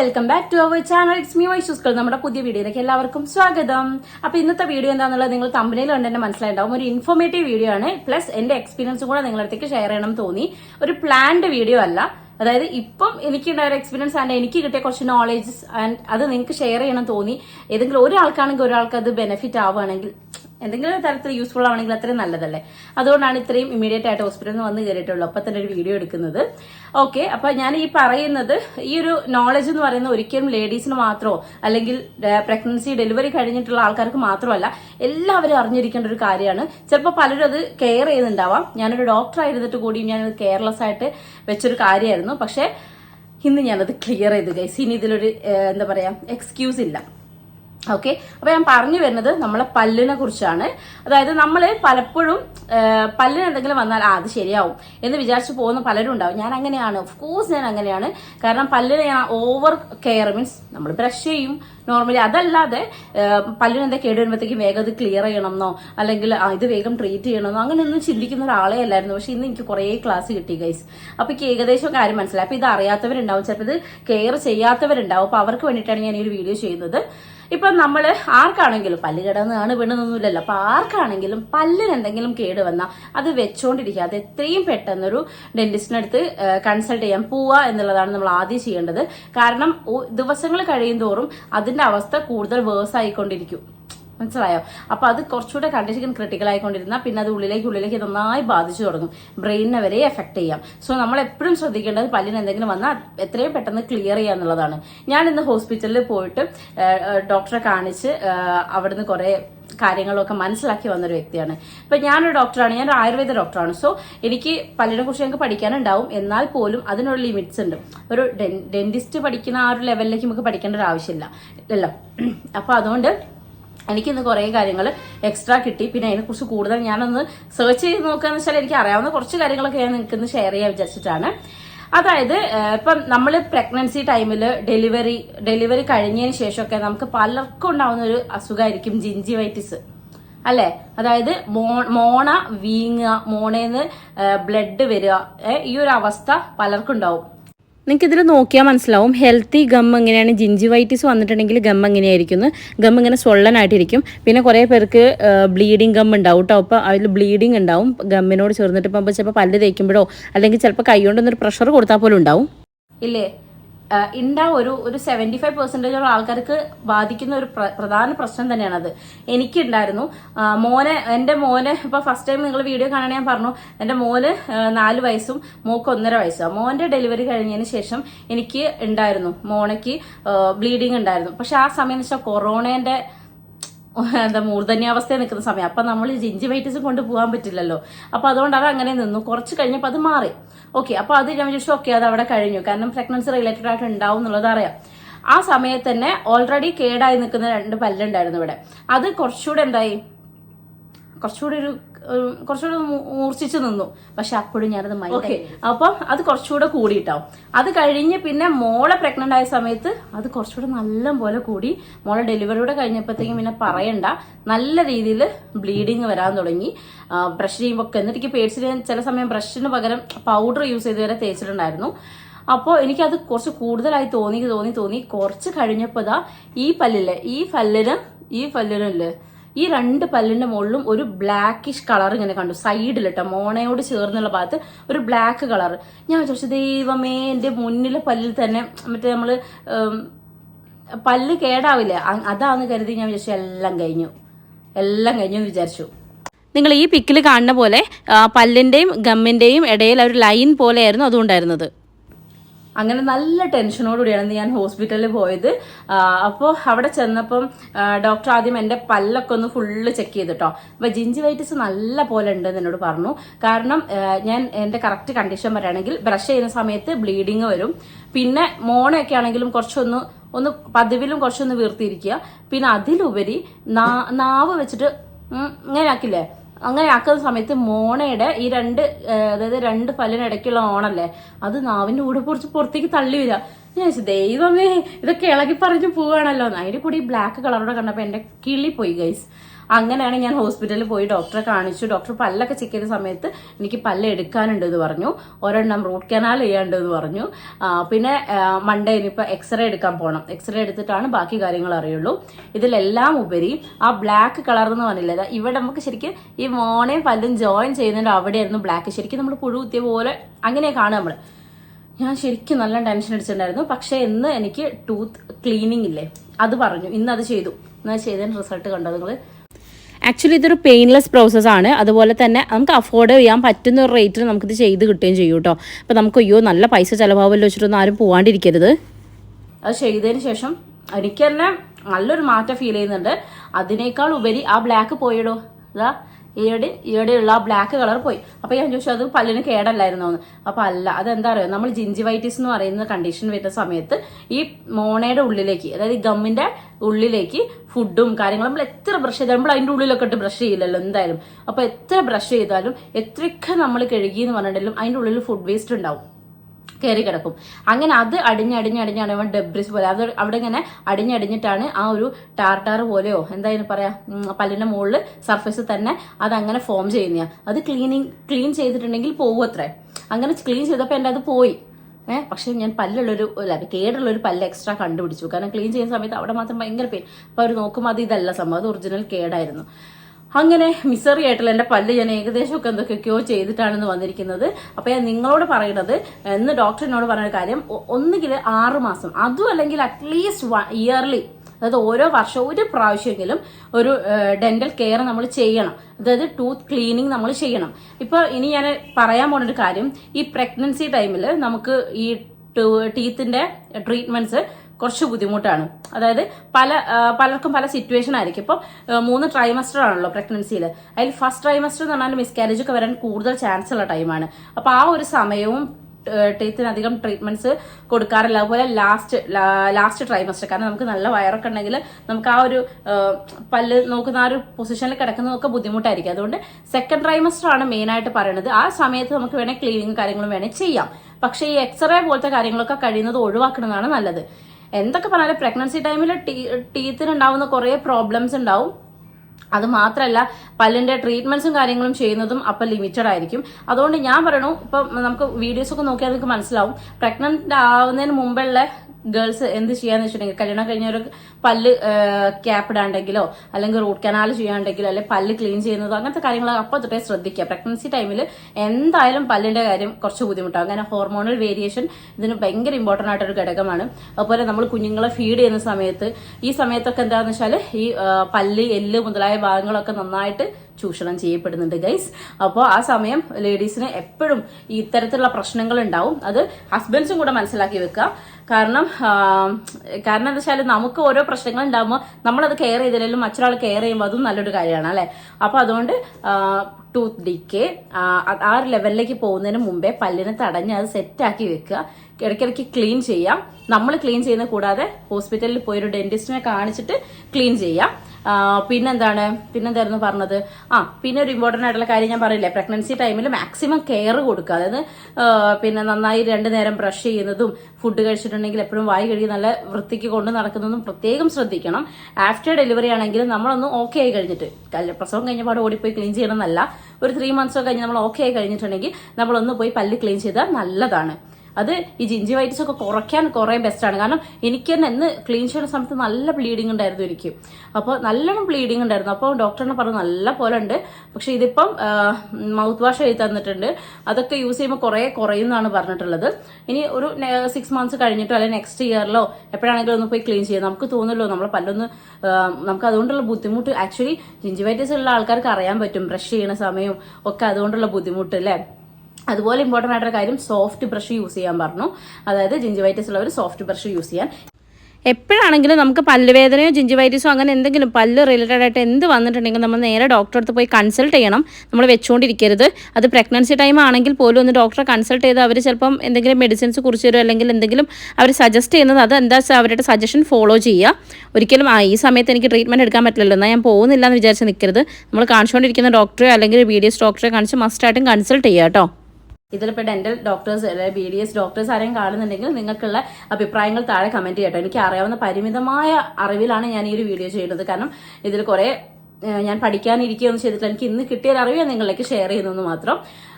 Welcome back to our channel it's me വൈഷൂസ്കൾ നമ്മുടെ പുതിയ വീഡിയോയിലേക്ക് എല്ലാവർക്കും സ്വാഗതം. അപ്പൊ ഇന്നത്തെ വീഡിയോ എന്താണെന്നുള്ളത് നിങ്ങൾ തമ്പനിയിൽ കണ്ട് തന്നെ മനസ്സിലായിട്ടുണ്ടാവും. ഒരു ഇൻഫോർമേറ്റീവ് വീഡിയോ ആണ്. പ്ലസ് എന്റെ എക്സ്പീരിയൻസും കൂടെ നിങ്ങളുടെ അടുത്തേക്ക് ഷെയർ ചെയ്യണം തോന്നി. ഒരു പ്ലാൻഡ് വീഡിയോ അല്ല. അതായത് ഇപ്പം എനിക്കുണ്ടായ ഒരു എക്സ്പീരിയൻസ് ആൻഡ് എനിക്ക് കിട്ടിയ കുറച്ച് നോളേജസ് ആൻഡ് അത് നിങ്ങൾക്ക് ഷെയർ ചെയ്യണം തോന്നി. ഏതെങ്കിലും ഒരാൾക്കാണെങ്കിൽ ഒരാൾക്ക് അത് ബെനിഫിറ്റ് ആവുകയാണെങ്കിൽ എന്തെങ്കിലും തരത്തിൽ യൂസ്ഫുൾ ആവണമെങ്കിൽ അത്രയും നല്ലതല്ലേ? അതുകൊണ്ടാണ് ഇത്രയും ഇമ്മീഡിയറ്റ് ആയിട്ട് ഹോസ്പിറ്റലിൽ നിന്ന് വന്ന് കയറിയിട്ടുള്ളൂ. അപ്പൊ തന്നെ ഒരു വീഡിയോ എടുക്കുന്നത്. ഓക്കെ അപ്പൊ ഞാൻ ഈ പറയുന്നത് ഈ ഒരു നോളജ് എന്ന് പറയുന്നത് ഒരിക്കലും ലേഡീസിന് മാത്രമോ അല്ലെങ്കിൽ പ്രഗ്നൻസി ഡെലിവറി കഴിഞ്ഞിട്ടുള്ള ആൾക്കാർക്ക് മാത്രമല്ല എല്ലാവരും അറിഞ്ഞിരിക്കേണ്ട ഒരു കാര്യമാണ്. ചിലപ്പോൾ പലരും അത് കെയർ ചെയ്യുന്നുണ്ടാവാം. ഞാനൊരു ഡോക്ടർ ആയിരുന്നിട്ട് കൂടിയും ഞാനത് കെയർലെസ് ആയിട്ട് വെച്ചൊരു കാര്യമായിരുന്നു. പക്ഷെ ഇന്ന് ഞാനത് ക്ലിയർ ചെയ്തു ഗൈസ് ഇനി ഇതിലൊരു എന്താ പറയാ എക്സ്ക്യൂസ് ഇല്ല. ഓക്കെ അപ്പൊ ഞാൻ പറഞ്ഞു വരുന്നത് നമ്മളെ പല്ലിനെ കുറിച്ചാണ്. അതായത് നമ്മൾ പലപ്പോഴും പല്ലിന് എന്തെങ്കിലും വന്നാൽ ആ അത് ശരിയാവും എന്ന് വിചാരിച്ചു പോകുന്ന പലരും ഉണ്ടാവും. ഞാൻ അങ്ങനെയാണ്. ഓഫ് കോഴ്സ് ഞാൻ അങ്ങനെയാണ്. കാരണം പല്ലിന് ഞാൻ ഓവർ കെയർ മീൻസ് നമ്മൾ ബ്രഷ് ചെയ്യും നോർമലി അതല്ലാതെ പല്ലിന് എന്താ കേട് വരുമ്പോഴത്തേക്കും വേഗം അത് ക്ലിയർ ചെയ്യണമെന്നോ അല്ലെങ്കിൽ ഇത് വേഗം ട്രീറ്റ് ചെയ്യണമെന്നോ അങ്ങനെയൊന്നും ചിന്തിക്കുന്ന ഒരാളെ അല്ലായിരുന്നു. പക്ഷെ ഇന്ന് എനിക്ക് കുറേ ക്ലാസ് കിട്ടി ഗൈസ് അപ്പൊ എനിക്ക് ഏകദേശം കാര്യം മനസ്സിലായി. അപ്പൊ ഇത് അറിയാത്തവരുണ്ടാവും. ചിലപ്പോൾ ഇത് കെയർ ചെയ്യാത്തവരുണ്ടാവും. അപ്പൊ അവർക്ക് വേണ്ടിയിട്ടാണ് ഞാൻ ഈ ഒരു വീഡിയോ ചെയ്യുന്നത്. ഇപ്പൊ നമ്മൾ ആർക്കാണെങ്കിലും പല്ല് കിടന്നാണ് വീണതൊന്നുമില്ലല്ലോ അപ്പൊ ആർക്കാണെങ്കിലും പല്ലിന് എന്തെങ്കിലും കേട് വന്നാൽ അത് വെച്ചോണ്ടിരിക്കാതെ എത്രയും പെട്ടെന്നൊരു ഡെന്റിസ്റ്റിനടുത്ത് കൺസൾട്ട് ചെയ്യാൻ പോവുക എന്നുള്ളതാണ് നമ്മൾ ആദ്യം ചെയ്യേണ്ടത്. കാരണം ദിവസങ്ങൾ കഴിയും തോറും അതിന്റെ അവസ്ഥ കൂടുതൽ വേഴ്സ് ആയിക്കൊണ്ടിരിക്കും. മനസ്സിലായോ? അപ്പൊ അത് കുറച്ചുകൂടെ കണ്ടീഷൻ ക്രിട്ടിക്കൽ ആയിക്കൊണ്ടിരുന്നാൽ പിന്നെ അത് ഉള്ളിലേക്ക് ഉള്ളിലേക്ക് നന്നായി ബാധിച്ചു തുടങ്ങും. ബ്രെയിനിനെ വരെ എഫക്ട് ചെയ്യാം. സോ നമ്മൾ എപ്പോഴും ശ്രദ്ധിക്കേണ്ടത് പല്ലിന് എന്തെങ്കിലും വന്നാൽ എത്രയും പെട്ടെന്ന് ക്ലിയർ ചെയ്യുക എന്നുള്ളതാണ്. ഞാൻ ഇന്ന് ഹോസ്പിറ്റലിൽ പോയിട്ട് ഡോക്ടറെ കാണിച്ച് അവിടുന്ന് കുറെ കാര്യങ്ങളൊക്കെ മനസ്സിലാക്കി വന്നൊരു വ്യക്തിയാണ്. ഇപ്പൊ ഞാനൊരു ഡോക്ടറാണ് ഞാൻ ആയുർവേദ ഡോക്ടറാണ് സോ എനിക്ക് പല്ലിനെ കുറിച്ച് ഞങ്ങൾക്ക് പഠിക്കാനുണ്ടാവും. എന്നാൽ പോലും അതിനുള്ള ലിമിറ്റ്സ് ഉണ്ട്. ഒരു ഡെന്റിസ്റ്റ് പഠിക്കുന്ന ആ ഒരു ലെവലിലേക്ക് നമുക്ക് പഠിക്കേണ്ട ഒരു ആവശ്യമില്ല. അല്ലോ അപ്പൊ അതുകൊണ്ട് എനിക്കിന്ന് കുറേ കാര്യങ്ങൾ എക്സ്ട്രാ കിട്ടി. പിന്നെ അതിനെക്കുറിച്ച് കൂടുതൽ ഞാനൊന്ന് സെർച്ച് ചെയ്ത് നോക്കുകയെന്ന് വെച്ചാൽ എനിക്ക് അറിയാവുന്ന കുറച്ച് കാര്യങ്ങളൊക്കെ ഞാൻ നിങ്ങൾക്ക് ഇന്ന് ഷെയർ ചെയ്യാൻ വിചാരിച്ചിട്ടാണ്. അതായത് ഇപ്പം നമ്മൾ പ്രഗ്നൻസി ടൈമിൽ ഡെലിവറി ഡെലിവറി കഴിഞ്ഞതിന് ശേഷമൊക്കെ നമുക്ക് പലർക്കും ഉണ്ടാവുന്ന ഒരു അസുഖമായിരിക്കും ജിഞ്ചിവൈറ്റിസ് അല്ലെ? അതായത് മോണ വീങ്ങുക മോണേന്ന് ബ്ലഡ് വരിക ഈ ഒരു അവസ്ഥ പലർക്കും ഉണ്ടാവും. നിങ്ങൾക്ക് ഇതിൽ നോക്കിയാൽ മനസ്സിലാവും. ഹെൽത്തി ഗം എങ്ങനെയാണ്? ജിഞ്ചിവൈറ്റിസ് വന്നിട്ടുണ്ടെങ്കിൽ ഗം എങ്ങനെയായിരിക്കും ഗം ഇങ്ങനെ സ്വള്ളനായിട്ടിരിക്കും പിന്നെ കുറേ പേർക്ക് ബ്ലീഡിങ് ഗം ഉണ്ടാവും കേട്ടോ അപ്പോൾ അതിൽ ബ്ലീഡിങ് ഉണ്ടാവും. ഗമ്മിനോട് ചേർന്നിട്ട് ഇപ്പം ചിലപ്പോൾ പല്ല് തേക്കുമ്പോഴോ അല്ലെങ്കിൽ ചിലപ്പോൾ കൈ കൊണ്ടൊന്നൊരു പ്രഷർ കൊടുത്താൽ പോലും ഉണ്ടാവും. ഇല്ലേ? ഉണ്ടാവും ഒരു ഒരു സെവന്റി ഫൈവ് പെർസെന്റേജോളം ആൾക്കാർക്ക് ബാധിക്കുന്ന ഒരു പ്രധാന പ്രശ്നം തന്നെയാണത്. എനിക്കുണ്ടായിരുന്നു. മോനെ എന്റെ മോനെ ഇപ്പോൾ ഫസ്റ്റ് ടൈം നിങ്ങൾ വീഡിയോ കാണാൻ ഞാൻ പറഞ്ഞു. എന്റെ മോന് നാല് വയസ്സും മോക്ക് ഒന്നര വയസ്സും. മോന്റെ ഡെലിവറി കഴിഞ്ഞതിന് ശേഷം എനിക്ക് ഉണ്ടായിരുന്നു. മോണയ്ക്ക് ബ്ലീഡിങ് ഉണ്ടായിരുന്നു. പക്ഷെ ആ സമയം എന്ന് വെച്ചാൽ കൊറോണേന്റെ എന്താ മൂർധന്യാവസ്ഥ നിൽക്കുന്ന സമയം. അപ്പം നമ്മൾ ജിഞ്ചിവൈറ്റിസ് കൊണ്ട് പോകാൻ പറ്റില്ലല്ലോ. അപ്പോൾ അതുകൊണ്ട് അത് അങ്ങനെ നിന്നു. കുറച്ച് കഴിഞ്ഞപ്പോൾ അത് മാറി. ഓക്കെ അപ്പോൾ അത് ഞാൻ വിചാരിച്ചു ഓക്കെ അത് അവിടെ കഴിഞ്ഞു. കാരണം പ്രഗ്നൻസി റിലേറ്റഡ് ആയിട്ട് ഉണ്ടാവും എന്നുള്ളത് അറിയാം. ആ സമയത്ത് തന്നെ ഓൾറെഡി കേടായി നിൽക്കുന്ന രണ്ട് പല്ലുണ്ടായിരുന്നു ഇവിടെ. അത് കുറച്ചുകൂടെ എന്തായി? കുറച്ചുകൂടി ഒരു കുറച്ചുകൂടെ മൂർച്ഛിച്ചു നിന്നു. പക്ഷെ അപ്പോഴും ഞാനത് ഓക്കെ. അപ്പം അത് കുറച്ചുകൂടെ കൂടിയിട്ടാവും അത് കഴിഞ്ഞ് പിന്നെ മോളെ പ്രഗ്നന്റ് ആയ സമയത്ത് അത് കുറച്ചുകൂടെ നല്ല പോലെ കൂടി മോളെ ഡെലിവറിയുടെ കഴിഞ്ഞപ്പോഴത്തേക്കും പിന്നെ പറയണ്ട. നല്ല രീതിയിൽ ബ്ലീഡിങ് വരാൻ തുടങ്ങി. ബ്രഷ് ചെയ്യുമ്പോൾ ഒക്കെ എന്നിട്ട് എനിക്ക് പേടിച്ചിട്ട് ചില സമയം ബ്രഷിന് പകരം പൗഡർ യൂസ് ചെയ്ത് വരെ തേച്ചിട്ടുണ്ടായിരുന്നു. അപ്പോൾ എനിക്കത് കുറച്ച് കൂടുതലായി തോന്നി തോന്നി തോന്നി. കുറച്ച് കഴിഞ്ഞപ്പോൾ ഇതാ ഈ പല്ലില്ലേ ഈ പല്ലിന് ഈ പല്ലിനില്ലേ ഈ രണ്ട് പല്ലിന്റെ മുകളിലും ഒരു ബ്ലാക്കിഷ് കളർ ഇങ്ങനെ കണ്ടു. സൈഡിൽ കേട്ടോ മോണയോട് ചേർന്നുള്ള ഭാഗത്ത് ഒരു ബ്ലാക്ക് കളർ ഞാൻ വിചാരിച്ചു ദൈവമേ എന്റെ മുന്നിലെ പല്ലിൽ തന്നെ മറ്റേ നമ്മൾ പല്ല് കേടാവില്ല? അതാന്ന് കരുതി ഞാൻ വിചാരിച്ചു എല്ലാം കഴിഞ്ഞു. എല്ലാം കഴിഞ്ഞു വിചാരിച്ചു. നിങ്ങൾ ഈ പിക്കിൽ കാണുന്ന പോലെ പല്ലിന്റെയും ഗമ്മിന്റെയും ഇടയിൽ ഒരു ലൈൻ പോലെയായിരുന്നു അതുകൊണ്ടായിരുന്നത് അങ്ങനെ നല്ല ടെൻഷനോടുകൂടിയാണ് ഞാൻ ഹോസ്പിറ്റലിൽ പോയത്. അപ്പോൾ അവിടെ ചെന്നപ്പം ഡോക്ടർ ആദ്യം എന്റെ പല്ലൊക്കെ ഒന്ന് ഫുള്ള് ചെക്ക് ചെയ്തിട്ടോ. അപ്പോൾ ജിഞ്ചിവൈറ്റിസ് നല്ല പോലെ ഉണ്ടെന്ന് എന്നോട് പറഞ്ഞു. കാരണം ഞാൻ എന്റെ കറക്റ്റ് കണ്ടീഷൻ പറയുകയാണെങ്കിൽ ബ്രഷ് ചെയ്യുന്ന സമയത്ത് ബ്ലീഡിങ് വരും. പിന്നെ മോണയൊക്കെ ആണെങ്കിലും കുറച്ചൊന്ന് ഒന്ന് പതിവിലും കുറച്ചൊന്ന് വീർത്തിയിരിക്കുക പിന്നെ അതിലുപരി നാവ് വെച്ചിട്ട് ഇങ്ങനെ ആക്കില്ലേ അങ്ങനെ ആക്കുന്ന സമയത്ത് മോണയുടെ ഈ രണ്ട് അതായത് രണ്ട് പല്ലിനിടയ്ക്കുള്ള ഓണല്ലേ അത് നാവിന്റെ കൂടെ പൊറിച്ച് പുറത്തേക്ക് തള്ളി വരിക ഞാൻ ദൈവമേ ഇതൊക്കെ ഇളകി പറഞ്ഞു പോവാണല്ലോ. എന്ന് അതിന്റെ കൂടി ബ്ലാക്ക് കളറോടെ കണ്ടപ്പോ എന്റെ കിളി പോയി ഗൈസ് അങ്ങനെയാണ് ഞാൻ ഹോസ്പിറ്റലിൽ പോയി ഡോക്ടറെ കാണിച്ചു. ഡോക്ടർ പല്ലൊക്കെ ചെക്ക് ചെയ്ത സമയത്ത് എനിക്ക് പല്ല് എടുക്കാനുണ്ട് എന്ന് പറഞ്ഞു. ഒരെണ്ണം റൂട്ട് കനാൽ ചെയ്യാണ്ടെന്ന് പറഞ്ഞു. പിന്നെ മൺഡേ ഇനിയിപ്പോൾ എക്സ്റേ എടുക്കാൻ പോകണം എക്സ്റേ എടുത്തിട്ടാണ് ബാക്കി കാര്യങ്ങൾ അറിയുള്ളൂ. ഇതിലെല്ലാം ഉപരി ആ ബ്ലാക്ക് കളർ എന്ന് പറഞ്ഞില്ല ഇവിടെ നമുക്ക് ശരിക്കും ഈ മോണയും പല്ലും ജോയിൻ ചെയ്യുന്നതിന്റെ അവിടെയായിരുന്നു ബ്ലാക്ക് ശരിക്കും നമ്മൾ പുഴു കുത്തിയ പോലെ അങ്ങനെ കാണുക നമ്മൾ ഞാൻ ശരിക്കും നല്ല ടെൻഷൻ അടിച്ചിട്ടുണ്ടായിരുന്നു. പക്ഷേ ഇന്ന് എനിക്ക് ടൂത്ത് ക്ലീനിങ് ഇല്ലേ അത് പറഞ്ഞു. ഇന്ന് അത് ചെയ്തു. അത് ചെയ്തതിന് റിസൾട്ട് കണ്ടോ നിങ്ങൾ ആക്ച്വലി ഇതൊരു പെയിൻലെസ് പ്രോസസ്സാണ് അതുപോലെ തന്നെ നമുക്ക് അഫോർഡ് ചെയ്യാൻ പറ്റുന്ന ഒരു റേറ്റിൽ നമുക്കിത് ചെയ്ത് കിട്ടുകയും ചെയ്യും കേട്ടോ. അപ്പോൾ നമുക്ക് അയ്യോ നല്ല പൈസ ചിലവാകുമല്ലോ വെച്ചിട്ടൊന്നും ആരും പോവാണ്ടിരിക്കരുത്. അത് ചെയ്തതിന് ശേഷം എനിക്ക് തന്നെ നല്ലൊരു മാറ്റം ഫീൽ ചെയ്യുന്നുണ്ട്. അതിനേക്കാൾ ഉപരി ആ ബ്ലാക്ക് പോയിടോ. ഇതാ ഈയിടെ ഈയിടെയുള്ള ആ ബ്ലാക്ക് കളർ പോയി. അപ്പൊ ഞാൻ ചോദിച്ചു അത് പല്ലിന് കേടല്ലായിരുന്നോ? എന്ന്. അപ്പൊ അല്ല എന്താ അറിയോ നമ്മൾ ജിഞ്ചിവൈറ്റിസ് എന്ന് പറയുന്ന കണ്ടീഷൻ വരുന്ന സമയത്ത് ഈ മോണയുടെ ഉള്ളിലേക്ക് അതായത് ഈ ഗമ്മിന്റെ ഉള്ളിലേക്ക് ഫുഡും കാര്യങ്ങളും നമ്മൾ എത്ര ബ്രഷ് ചെയ്താലും നമ്മൾ അതിന്റെ ഉള്ളിലൊക്കെ ഇട്ട് ബ്രഷ് ചെയ്യില്ലല്ലോ എന്തായാലും. അപ്പൊ എത്ര ബ്രഷ് ചെയ്താലും എത്രയൊക്കെ നമ്മൾ കഴുകി എന്ന് പറഞ്ഞിട്ടുണ്ടെങ്കിലും അതിന്റെ ഉള്ളിൽ ഫുഡ് വേസ്റ്റ് ഉണ്ടാവും. കയറി കിടക്കും. അങ്ങനെ അത് അടിഞ്ഞടിഞ്ഞടിഞ്ഞാണ് ഇവൻ ഡെബ്രിസ് പോലെ. അത് അവിടെ ഇങ്ങനെ അടിഞ്ഞടിഞ്ഞിട്ടാണ് ആ ഒരു ടാർട്ടാർ പോലെയോ എന്തായാലും പറയാ പല്ലിന്റെ മുകളിൽ സർഫേസ് തന്നെ അത് അങ്ങനെ ഫോം ചെയ്യുന്ന അത് ക്ലീനിങ് ക്ലീൻ ചെയ്തിട്ടുണ്ടെങ്കിൽ പോകും അത്രേ അങ്ങനെ ക്ലീൻ ചെയ്തപ്പോൾ എന്റെ അത് പോയി. ഏഹ് പക്ഷെ ഞാൻ പല്ലുള്ളൊരു അല്ല കേടുള്ള ഒരു പല്ല് എക്സ്ട്രാ കണ്ടുപിടിച്ചു. കാരണം ക്ലീൻ ചെയ്യുന്ന സമയത്ത് അവിടെ മാത്രം ഭയങ്കര പെയിൻ അപ്പോൾ അവർ നോക്കുമ്പോൾ അത് ഇതല്ല സംഭവം. അത് ഒറിജിനൽ കേടായിരുന്നു. അങ്ങനെ മിസറി ആയിട്ടുള്ള എന്റെ പല്ല് ഞാൻ ഏകദേശം ഒക്കെ എന്തൊക്കെയൊക്കെയോ ചെയ്തിട്ടാണെന്ന് വന്നിരിക്കുന്നത്. അപ്പൊ ഞാൻ നിങ്ങളോട് പറയുന്നത് എന്ന് ഡോക്ടറിനോട് പറഞ്ഞ കാര്യം ഒന്നുകിൽ ആറ് മാസം അതും അല്ലെങ്കിൽ അറ്റ്ലീസ്റ്റ് ഇയർലി അതായത് ഓരോ വർഷവും ഒരു പ്രാവശ്യമെങ്കിലും ഒരു ഡെന്റൽ കെയർ നമ്മൾ ചെയ്യണം. അതായത് ടൂത്ത് ക്ലീനിങ് നമ്മൾ ചെയ്യണം. ഇപ്പൊ ഇനി ഞാൻ പറയാൻ പോണ കാര്യം ഈ പ്രഗ്നൻസി ടൈമിൽ നമുക്ക് ഈ ടീത്തിന്റെ ട്രീറ്റ്മെന്റ്സ് കുറച്ച് ബുദ്ധിമുട്ടാണ്. അതായത് പല പലർക്കും പല സിറ്റുവേഷൻ ആയിരിക്കും. ഇപ്പൊ മൂന്ന് ട്രൈമസ്റ്റർ ആണല്ലോ പ്രഗ്നൻസിയിൽ അതിൽ ഫസ്റ്റ് ട്രൈമസ്റ്റർ എന്ന് പറഞ്ഞാൽ മിസ്കാരേജ് ഒക്കെ വരാൻ കൂടുതൽ ചാൻസ് ഉള്ള ടൈമാണ് അപ്പോൾ ആ ഒരു സമയവും ടീത്തിന് അധികം ട്രീറ്റ്മെന്റ്സ് കൊടുക്കാറില്ല. അതുപോലെ ലാസ്റ്റ് ലാസ്റ്റ് ട്രൈമസ്റ്റർ കാരണം നമുക്ക് നല്ല വയറൊക്കെ ഉണ്ടെങ്കിൽ നമുക്ക് ആ ഒരു പല്ല് നോക്കുന്ന ആ ഒരു പൊസിഷനിൽ കിടക്കുന്നതൊക്കെ ബുദ്ധിമുട്ടായിരിക്കും. അതുകൊണ്ട് സെക്കൻഡ് ട്രൈമസ്റ്റർ ആണ് മെയിൻ ആയിട്ട് പറയുന്നത് ആ സമയത്ത് നമുക്ക് വേണേൽ ക്ലീനിങ് കാര്യങ്ങളും വേണേൽ ചെയ്യാം. പക്ഷേ ഈ എക്സ്റേ പോലത്തെ കാര്യങ്ങളൊക്കെ കഴിയുന്നത് ഒഴിവാക്കുന്നതാണ് നല്ലത്. എന്തൊക്കെ പറഞ്ഞാലും പ്രഗ്നൻസി ടൈമിൽ ടീത്തിന് ഉണ്ടാവുന്ന കുറേ പ്രോബ്ലംസ് ഉണ്ടാവും. അത് മാത്രമല്ല പല്ലിന്റെ ട്രീറ്റ്മെന്റ്സും കാര്യങ്ങളും ചെയ്യുന്നതും അപ്പം ലിമിറ്റഡ് ആയിരിക്കും. അതുകൊണ്ട് ഞാൻ പറയണു ഇപ്പം നമുക്ക് വീഡിയോസ് ഒക്കെ നോക്കിയാൽ നിങ്ങൾക്ക് മനസ്സിലാവും. പ്രഗ്നന്റ് ആവുന്നതിന് മുമ്പുള്ള ഗേൾസ് എന്ത് ചെയ്യാന്ന് വെച്ചിട്ടുണ്ടെങ്കിൽ കല്യാണം കഴിഞ്ഞവർ പല്ല് ക്യാപ് ഇടാണ്ടെങ്കിലോ അല്ലെങ്കിൽ റൂട്ട് കനാൽ ചെയ്യാണ്ടെങ്കിലോ അല്ലെങ്കിൽ പല്ല് ക്ലീൻ ചെയ്യുന്നതോ അങ്ങനത്തെ കാര്യങ്ങൾ അപ്പൊ തൊട്ടേ ശ്രദ്ധിക്കുക. പ്രഗ്നൻസി ടൈമിൽ എന്തായാലും പല്ലിന്റെ കാര്യം കുറച്ച് ബുദ്ധിമുട്ടാകും അങ്ങനെ ഹോർമോണൽ വേരിയേഷൻ ഇതിന് ഭയങ്കര ഇമ്പോർട്ടന്റ് ആയിട്ടൊരു ഘടകമാണ്. അതുപോലെ നമ്മൾ കുഞ്ഞുങ്ങളെ ഫീഡ് ചെയ്യുന്ന സമയത്ത് ഈ സമയത്തൊക്കെ എന്താണെന്ന് വെച്ചാൽ ഈ പല്ല് എല്ല് മുതലായ ഭാഗങ്ങളൊക്കെ നന്നായിട്ട് ചൂഷണം ചെയ്യപ്പെടുന്നുണ്ട് ഗൈസ് അപ്പോൾ ആ സമയം ലേഡീസിന് എപ്പോഴും ഇത്തരത്തിലുള്ള പ്രശ്നങ്ങൾ ഉണ്ടാവും. അത് ഹസ്ബൻഡ്സും കൂടെ മനസ്സിലാക്കി വെക്കുക. കാരണം കാരണം എന്താ വെച്ചാൽ നമുക്ക് ഓരോ പ്രശ്നങ്ങൾ ഉണ്ടാകുമ്പോൾ നമ്മളത് കെയർ ചെയ്തില്ലെങ്കിലും മറ്റൊരാൾ കെയർ ചെയ്യുമ്പോൾ അതും നല്ലൊരു കാര്യമാണ് അല്ലേ? അപ്പോൾ അതുകൊണ്ട് ടൂത്ത് ഡിക്ക് ആ ഒരു ലെവലിലേക്ക് പോകുന്നതിന് മുമ്പേ പല്ലിനെ തടഞ്ഞ് അത് സെറ്റാക്കി വെക്കുക. ഇടയ്ക്കിടയ്ക്ക് ക്ലീൻ ചെയ്യാം. നമ്മൾ ക്ലീൻ ചെയ്യുന്ന കൂടാതെ ഹോസ്പിറ്റലിൽ പോയി ഒരു ഡെന്റിസ്റ്റിനെ കാണിച്ചിട്ട് ക്ലീൻ ചെയ്യാം. പിന്നെന്താണ്? പിന്നെന്തായിരുന്നു പറഞ്ഞത്? ആ പിന്നെ ഒരു ഇമ്പോർട്ടന്റ് ആയിട്ടുള്ള കാര്യം ഞാൻ പറയില്ലേ പ്രഗ്നൻസി ടൈമിൽ മാക്സിമം കെയർ കൊടുക്കുക. അതായത് പിന്നെ നന്നായി രണ്ടു നേരം ബ്രഷ് ചെയ്യുന്നതും ഫുഡ് കഴിച്ചിട്ടുണ്ടെങ്കിൽ എപ്പോഴും വായി കഴുകി നല്ല വൃത്തിക്ക് കൊണ്ട് നടക്കുന്നതും പ്രത്യേകം ശ്രദ്ധിക്കണം. ആഫ്റ്റർ ഡെലിവറി ആണെങ്കിൽ നമ്മളൊന്ന് ഓക്കെ ആയി കഴിഞ്ഞിട്ട് പ്രസവം കഴിഞ്ഞ പാട് ഓടിപ്പോയി ക്ലീൻ ചെയ്യണമെന്നല്ല. ഒരു ത്രീ മന്ത്സോ കഴിഞ്ഞ് നമ്മൾ ഓക്കെ ആയി കഴിഞ്ഞിട്ടുണ്ടെങ്കിൽ നമ്മളൊന്ന് പോയി പല്ല് ക്ലീൻ ചെയ്താൽ നല്ലതാണ്. അത് ഈ ജിഞ്ചിവൈറ്റിസ് ഒക്കെ കുറയ്ക്കാൻ കുറേ ബെസ്റ്റാണ് കാരണം എനിക്ക് തന്നെ ഇന്ന് ക്ലീൻ ചെയ്യുന്ന സമയത്ത് നല്ല ബ്ലീഡിംഗ് ഉണ്ടായിരുന്നു എനിക്ക്. അപ്പോൾ നല്ലോണം ബ്ലീഡിംഗ് ഉണ്ടായിരുന്നു. അപ്പോൾ ഡോക്ടറിനെ പറഞ്ഞു നല്ല പോലെ ഉണ്ട്. പക്ഷെ ഇതിപ്പം മൗത്ത് വാഷ് എഴുതി തന്നിട്ടുണ്ട്. അതൊക്കെ യൂസ് ചെയ്യുമ്പോൾ കുറേ കുറയുന്നതാണ് പറഞ്ഞിട്ടുള്ളത്. ഇനി ഒരു സിക്സ് മന്ത്സ് കഴിഞ്ഞിട്ടോ അല്ലെങ്കിൽ നെക്സ്റ്റ് ഇയറിലോ എപ്പോഴാണെങ്കിലും ഒന്ന് പോയി ക്ലീൻ ചെയ്യാം. നമുക്ക് തോന്നുമല്ലോ നമ്മളെ പല്ലൊന്ന് നമുക്ക് അതുകൊണ്ടുള്ള ബുദ്ധിമുട്ട് ആക്ച്വലി ജിഞ്ചിവൈറ്റിസ് ഉള്ള ആൾക്കാർക്ക് അറിയാൻ പറ്റും. ബ്രഷ് ചെയ്യുന്ന സമയവും ഒക്കെ അതുകൊണ്ടുള്ള ബുദ്ധിമുട്ട് അല്ലേ? അതുപോലെ ഇമ്പോർട്ടന്റ് ആയിട്ടുള്ള കാര്യം സോഫ്റ്റ് ബ്രഷ് യൂസ് ചെയ്യാൻ പറഞ്ഞു. അതായത് ജിഞ്ചിവൈറ്റസ് ഉള്ളവർ സോഫ്റ്റ് ബ്രഷ് യൂസ് ചെയ്യാൻ. എപ്പോഴാണെങ്കിലും നമുക്ക് പല്ലുവേദനയോ ജിഞ്ചിവൈറ്റിസോ അങ്ങനെ എന്തെങ്കിലും പല്ല് റിലേറ്റഡ് ആയിട്ട് എന്ത് വന്നിട്ടുണ്ടെങ്കിൽ നമ്മൾ നേരെ ഡോക്ടറെ അടുത്ത് പോയി കൺസൾട്ട് ചെയ്യണം. നമ്മൾ വെച്ചുകൊണ്ടിരിക്കരുത് അത് പ്രഗ്നൻസി ടൈം ആണെങ്കിൽ പോലും ഒന്ന് ഡോക്ടറെ കൺസൾട്ട് ചെയ്ത് അവർ ചിലപ്പം എന്തെങ്കിലും മെഡിസിൻസ് കുറിച്ച് തരും അല്ലെങ്കിൽ എന്തെങ്കിലും അവർ സജസ്റ്റ് ചെയ്യുന്നത് അത് എന്താ അവരുടെ സജഷൻ ഫോളോ ചെയ്യുക. ഒരിക്കലും ആ ഈ സമയത്ത് എനിക്ക് ട്രീറ്റ്മെന്റ് എടുക്കാൻ പറ്റില്ലല്ലോ. എന്നാൽ ഞാൻ പോകുന്നില്ല എന്ന് വിചാരിച്ച് നിൽക്കരുത് നമ്മൾ കാണിച്ചുകൊണ്ടിരിക്കുന്ന ഡോക്ടറെ അല്ലെങ്കിൽ ബി ഡി എസ് ഡോക്ടറെ കാണിച്ച് മസ്റ്റായിട്ടും കൺസൾട്ട് ചെയ്യുക കേട്ടോ. ഇതിലിപ്പോൾ ഡെന്റൽ ഡോക്ടേഴ്സ് അല്ലെങ്കിൽ ബി ഡി എസ് ഡോക്ടേഴ്സ് ആരെയും കാണുന്നുണ്ടെങ്കിൽ നിങ്ങൾക്കുള്ള അഭിപ്രായങ്ങൾ താഴെ കമന്റ് ചെയ്യട്ടോ. എനിക്ക് അറിയാവുന്ന പരിമിതമായ അറിവിലാണ് ഞാൻ ഈ ഒരു വീഡിയോ ചെയ്യുന്നത് കാരണം ഇതിൽ കുറേ ഞാൻ പഠിക്കാനിരിക്കുകയൊന്നും ചെയ്തിട്ട് എനിക്ക് ഇന്ന് കിട്ടിയ അറിവ് ഞാൻ നിങ്ങളിലേക്ക് ഷെയർ ചെയ്യുന്നു മാത്രം.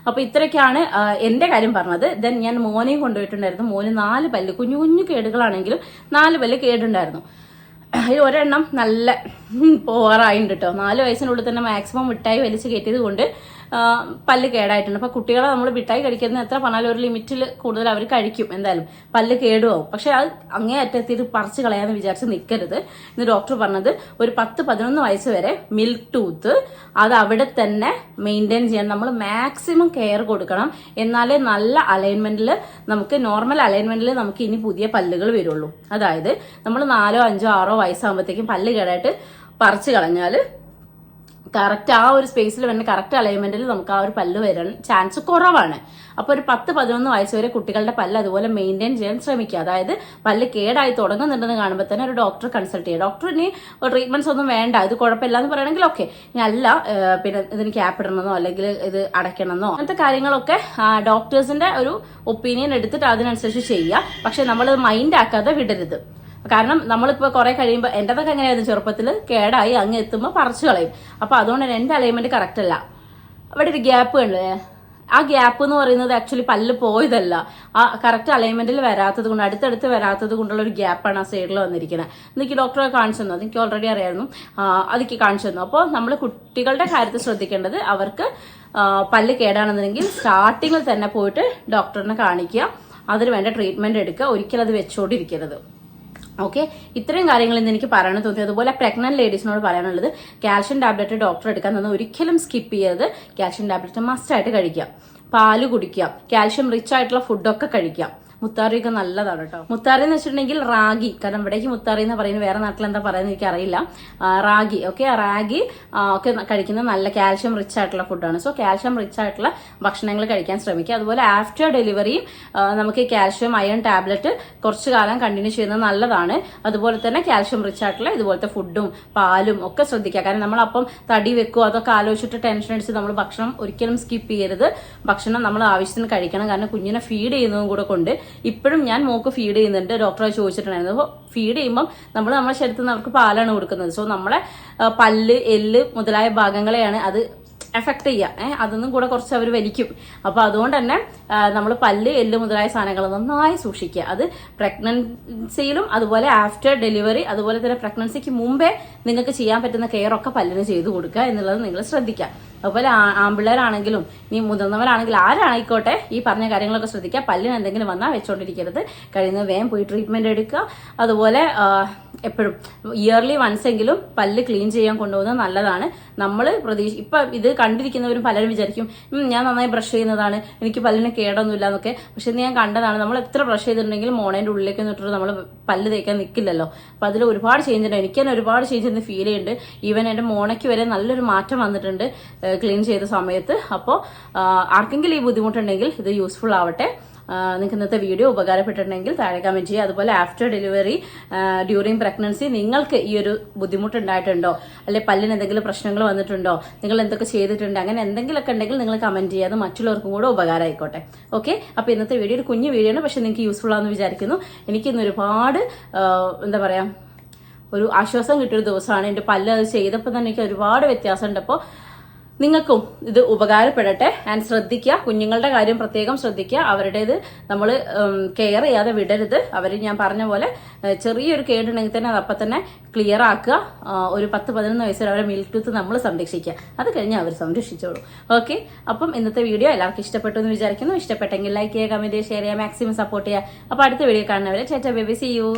അപ്പൊ ഇത്രയൊക്കെയാണ് എന്റെ കാര്യം പറഞ്ഞത്. ദെൻ ഞാൻ മോനെയും കൊണ്ടുപോയിട്ടുണ്ടായിരുന്നു. മോന് നാല് പല്ല് കുഞ്ഞു കുഞ്ഞു കേടുകളാണെങ്കിലും നാല് പല്ല് കേടുണ്ടായിരുന്നു. അതിൽ ഒരെണ്ണം നല്ല പോറായിട്ടോ നാല് വയസ്സിനുള്ളിൽ തന്നെ മാക്സിമം മിഠായി വലിച്ചു കയറ്റിയത് കൊണ്ട് പല്ല് കേടായിട്ടുണ്ട്. അപ്പൊ കുട്ടികളെ നമ്മൾ മിഠായി കഴിക്കുന്നത് എത്ര പറഞ്ഞാലും ഒരു ലിമിറ്റിൽ കൂടുതൽ അവർ കഴിക്കും എന്തായാലും. പല്ല് കേടുമാവും പക്ഷെ അത് അങ്ങേ അറ്റത്തിട്ട് പറിച്ച് കളയാന്ന് വിചാരിച്ച് നിൽക്കരുത് ഇന്ന് ഡോക്ടർ പറഞ്ഞത് ഒരു പത്ത് പതിനൊന്ന് വയസ്സ് വരെ മിൽക്ക് ടൂത്ത് അത് അവിടെ തന്നെ മെയിന്റെയിൻ ചെയ്യണം. നമ്മൾ മാക്സിമം കെയർ കൊടുക്കണം. എന്നാലേ നല്ല അലൈൻമെന്റിൽ നമുക്ക് നോർമൽ അലൈൻമെന്റിൽ നമുക്ക് ഇനി പുതിയ പല്ലുകൾ വരുള്ളൂ. അതായത് നമ്മൾ നാലോ അഞ്ചോ ആറോ വയസ്സാകുമ്പോഴത്തേക്കും പല്ല് കേടായിട്ട് പറിച്ചു കളഞ്ഞാൽ കറക്റ്റ് ആ ഒരു സ്പേസിൽ വരുന്ന കറക്റ്റ് അലൈൻമെന്റിൽ നമുക്ക് ആ ഒരു പല്ല് വരാൻ ചാൻസ് കുറവാണ്. അപ്പോൾ ഒരു പത്ത് പതിനൊന്ന് വയസ്സ് വരെ കുട്ടികളുടെ പല്ല് അതുപോലെ മെയിന്റെയിൻ ചെയ്യാൻ ശ്രമിക്കുക. അതായത് പല്ല് കേടായി തുടങ്ങുന്നുണ്ടെന്ന് കാണുമ്പോൾ തന്നെ ഒരു ഡോക്ടറെ കൺസൾട്ട് ചെയ്യുക. ഡോക്ടറിന് ട്രീറ്റ്മെന്റ്സ് ഒന്നും വേണ്ട. ഇത് കുഴപ്പമില്ല എന്ന് പറയണമെങ്കിൽ ഓക്കെ ഇനി അല്ല പിന്നെ ഇതിന് ക്യാപ്പിടണമെന്നോ അല്ലെങ്കിൽ ഇത് അടയ്ക്കണമെന്നോ അങ്ങനത്തെ കാര്യങ്ങളൊക്കെ ഡോക്ടേഴ്സിന്റെ ഒരു ഒപ്പീനിയൻ എടുത്തിട്ട് അതിനനുസരിച്ച് ചെയ്യുക. പക്ഷെ നമ്മൾ മൈൻഡ് ആക്കാതെ വിടരുത്. കാരണം നമ്മളിപ്പോ കുറെ കഴിയുമ്പോൾ എന്റേതൊക്കെ എങ്ങനെയായിരുന്നു ചെറുപ്പത്തിൽ കേടായി അങ്ങ് എത്തുമ്പോൾ പറിച്ചു കളയും. അപ്പൊ അതുകൊണ്ട് തന്നെ എന്റെ അലൈൻമെന്റ് കറക്റ്റ് അല്ല. അവിടെ ഒരു ഗ്യാപ്പ് ഉണ്ട് ആ ഗ്യാപ്പ് എന്ന് പറയുന്നത് ആക്ച്വലി പല്ല് പോയതല്ല. ആ കറക്റ്റ് അലൈൻമെന്റിൽ വരാത്തത് കൊണ്ട് അടുത്തടുത്ത് വരാത്തത് കൊണ്ടുള്ള ഒരു ഗ്യാപ്പാണ് ആ സൈഡിൽ വന്നിരിക്കുന്നത് എനിക്ക് ഡോക്ടറെ കാണിച്ചു തന്നു. അതെനിക്ക് ഓൾറെഡി അറിയായിരുന്നു. അതൊക്കെ കാണിച്ചു തന്നു. അപ്പോൾ നമ്മൾ കുട്ടികളുടെ കാര്യത്തിൽ ശ്രദ്ധിക്കേണ്ടത് അവർക്ക് പല്ല് കേടാണെന്നുണ്ടെങ്കിൽ സ്റ്റാർട്ടിങ്ങിൽ തന്നെ പോയിട്ട് ഡോക്ടറിനെ കാണിക്കുക. അതിന് വേണ്ട ട്രീറ്റ്മെന്റ് എടുക്കുക. ഒരിക്കലും അത് വെച്ചുകൊണ്ടിരിക്കരുത് ഓക്കെ ഇത്രയും കാര്യങ്ങൾ ഇന്ന് എനിക്ക് പറയാൻ തോന്നി അതുപോലെ പ്രഗ്നന്റ് ലേഡീസിനോട് പറയാനുള്ളത് കാൽഷ്യം ടാബ്ലറ്റ് ഡോക്ടർ എടുക്കാൻ തന്നെ ഒരിക്കലും സ്കിപ്പ് ചെയ്യരുത്. കാൽഷ്യം ടാബ്ലറ്റ് മസ്റ്റായിട്ട് കഴിക്കാം പാൽ കുടിക്കാം കാൽഷ്യം റിച്ച് ആയിട്ടുള്ള ഫുഡൊക്കെ കഴിക്കാം മുത്താറിയൊക്കെ നല്ലതാണ് കേട്ടോ മുത്താറി എന്ന് വെച്ചിട്ടുണ്ടെങ്കിൽ റാഗി കാരണം ഇവിടേക്ക് മുത്താറി എന്ന് പറയുന്നത് വേറെ നാട്ടിൽ എന്താ പറയുന്നത് എനിക്ക് അറിയില്ല റാഗി ഓക്കെ റാഗി ഒക്കെ കഴിക്കുന്നത് നല്ല കാൽഷ്യം റിച്ച് ആയിട്ടുള്ള ഫുഡാണ് സോ കാൽഷ്യം റിച്ച് ആയിട്ടുള്ള ഭക്ഷണങ്ങൾ കഴിക്കാൻ ശ്രമിക്കുക. അതുപോലെ ആഫ്റ്റർ ഡെലിവറിയും നമുക്ക് കാൽഷ്യം അയൺ ടാബ്ലറ്റ് കുറച്ചു കാലം കണ്ടിന്യൂ ചെയ്യുന്നത് നല്ലതാണ്. അതുപോലെ തന്നെ കാൽഷ്യം റിച്ച് ആയിട്ടുള്ള ഇതുപോലത്തെ ഫുഡും പാലും ഒക്കെ ശ്രദ്ധിക്കുക. കാരണം നമ്മളപ്പം തടി വെക്കുക അതൊക്കെ ആലോചിച്ചിട്ട് ടെൻഷൻ അടിച്ച് നമ്മൾ ഭക്ഷണം ഒരിക്കലും സ്കിപ്പ് ചെയ്യരുത്. ഭക്ഷണം നമ്മൾ ആവശ്യത്തിന് കഴിക്കണം. കാരണം കുഞ്ഞിനെ ഫീഡ് ചെയ്യുന്നതും കൂടെ കൊണ്ട് ഇപ്പോഴും ഞാൻ മോക്ക് ഫീഡ് ചെയ്യുന്നുണ്ട്. ഡോക്ടറെ ചോദിച്ചിട്ടുണ്ടായിരുന്നു. ഫീഡ് ചെയ്യുമ്പം നമ്മൾ നമ്മുടെ ശരീരത്തിൽ നിന്ന് അവർക്ക് പാലാണ് കൊടുക്കുന്നത്. സോ നമ്മളെ പല്ല് എല്ല് മുതലായ ഭാഗങ്ങളെയാണ് അത് എഫക്ട് ചെയ്യുക ഏഹ് അതൊന്നും കൂടെ കുറച്ച് അവർ വലിക്കും. അപ്പൊ അതുകൊണ്ട് തന്നെ നമ്മൾ പല്ല് എല്ല് മുതലായ സാധനങ്ങൾ നന്നായി സൂക്ഷിക്കുക. അത് പ്രഗ്നൻസിയിലും അതുപോലെ ആഫ്റ്റർ ഡെലിവറി അതുപോലെ തന്നെ പ്രഗ്നൻസിക്ക് മുമ്പേ നിങ്ങൾക്ക് ചെയ്യാൻ പറ്റുന്ന കെയർ ഒക്കെ പല്ലിന് ചെയ്തു കൊടുക്കുക എന്നുള്ളത് നിങ്ങൾ ശ്രദ്ധിക്കുക. അതുപോലെ ആമ്പിള്ളേരാണെങ്കിലും നീ മുതിർന്നവരാണെങ്കിലും ആരായിക്കോട്ടെ ഈ പറഞ്ഞ കാര്യങ്ങളൊക്കെ ശ്രദ്ധിക്കുക. പല്ലിന് എന്തെങ്കിലും വന്നാൽ വെച്ചോണ്ടിരിക്കരുത്. കഴിയുന്ന വേഗം പോയി ട്രീറ്റ്മെന്റ് എടുക്കുക. അതുപോലെ എപ്പോഴും ഇയർലി വൺസ് എങ്കിലും പല്ല് ക്ലീൻ ചെയ്യാൻ കൊണ്ടുപോകുന്നത് നല്ലതാണ്. നമ്മൾ പ്രതീക്ഷ ഇപ്പൊ ഇത് കണ്ടിരിക്കുന്നവരും പലരും വിചാരിക്കും ഞാൻ നന്നായി ബ്രഷ് ചെയ്യുന്നതാണ് എനിക്ക് പല്ലിന് കേടൊന്നുമില്ല എന്നൊക്കെ. പക്ഷെ ഇത് ഞാൻ കണ്ടതാണ്. നമ്മൾ എത്ര ബ്രഷ് ചെയ്തിട്ടുണ്ടെങ്കിലും മോണേന്റെ ഉള്ളിലേക്ക് നിന്നിട്ട് നമ്മൾ പല്ല് തേക്കാൻ നിൽക്കില്ലല്ലോ അപ്പൊ അതിൽ ഒരുപാട് ചേഞ്ച് ഉണ്ട്. എനിക്ക് തന്നെ ഒരുപാട് ചേഞ്ച് എന്ന് ഫീൽ ചെയ്യുന്നുണ്ട്. ഈവൻ എന്റെ മോണയ്ക്ക് വരെ നല്ലൊരു മാറ്റം വന്നിട്ടുണ്ട് ക്ലീൻ ചെയ്ത സമയത്ത്. അപ്പോൾ ആർക്കെങ്കിലും ഈ ബുദ്ധിമുട്ടുണ്ടെങ്കിൽ ഇത് യൂസ്ഫുൾ ആവട്ടെ. നിങ്ങൾക്ക് ഇന്നത്തെ വീഡിയോ ഉപകാരപ്പെട്ടിട്ടുണ്ടെങ്കിൽ താഴെ കമന്റ് ചെയ്യുക. അതുപോലെ ആഫ്റ്റർ ഡെലിവറി ഡ്യൂറിങ് പ്രഗ്നൻസി നിങ്ങൾക്ക് ഈ ഒരു ബുദ്ധിമുട്ടുണ്ടായിട്ടുണ്ടോ? അല്ലെ പല്ലിന് എന്തെങ്കിലും പ്രശ്നങ്ങൾ വന്നിട്ടുണ്ടോ? നിങ്ങൾ എന്തൊക്കെ ചെയ്തിട്ടുണ്ട്? അങ്ങനെ എന്തെങ്കിലുമൊക്കെ ഉണ്ടെങ്കിൽ നിങ്ങൾ കമന്റ് ചെയ്യുക. അത് മറ്റുള്ളവർക്കും കൂടെ ഉപകാരമായിക്കോട്ടെ. ഓക്കെ അപ്പോൾ ഇന്നത്തെ വീഡിയോ ഒരു കുഞ്ഞു വീഡിയോ ആണ്. പക്ഷെ നിങ്ങൾക്ക് യൂസ്ഫുൾ ആണെന്ന് വിചാരിക്കുന്നു. എനിക്കിന്ന് ഒരുപാട് എന്താ പറയാ ഒരു ആശ്വാസം കിട്ടിയൊരു ദിവസമാണ്. എന്റെ പല്ല് അത് ചെയ്തപ്പോൾ തന്നെ എനിക്ക് ഒരുപാട് വ്യത്യാസമുണ്ട്. അപ്പോൾ നിങ്ങൾക്കും ഇത് ഉപകാരപ്പെടട്ടെ. ആൻഡ് ശ്രദ്ധിക്കുക. കുഞ്ഞുങ്ങളുടെ കാര്യം പ്രത്യേകം ശ്രദ്ധിക്കുക. അവരുടേത് നമ്മൾ കെയർ ചെയ്യാതെ വിടരുത്. അവർ ഞാൻ പറഞ്ഞ പോലെ ചെറിയൊരു കേടുണ്ടെങ്കിൽ തന്നെ അതപ്പം തന്നെ ക്ലിയർ ആക്കുക. ഒരു പത്ത് പതിനൊന്ന് വയസ്സിൽ അവരെ മിൽക്ക് ടൂത്ത് നമ്മൾ സംരക്ഷിക്കുക. അത് കഴിഞ്ഞ് അവർ സംരക്ഷിച്ചോളൂ. ഓക്കെ അപ്പം ഇന്നത്തെ വീഡിയോ എല്ലാവർക്കും ഇഷ്ടപ്പെട്ടു എന്ന് വിചാരിക്കുന്നു. ഇഷ്ടപ്പെട്ടെങ്കിൽ ലൈക്ക് ചെയ്യുക കമന്റ് ചെയ്യുക ഷെയർ ചെയ്യുക മാക്സിമം സപ്പോർട്ട് ചെയ്യുക. അപ്പോൾ അടുത്ത വീഡിയോ കാണുന്നവരെ ചേച്ചാ ബേബി സി യു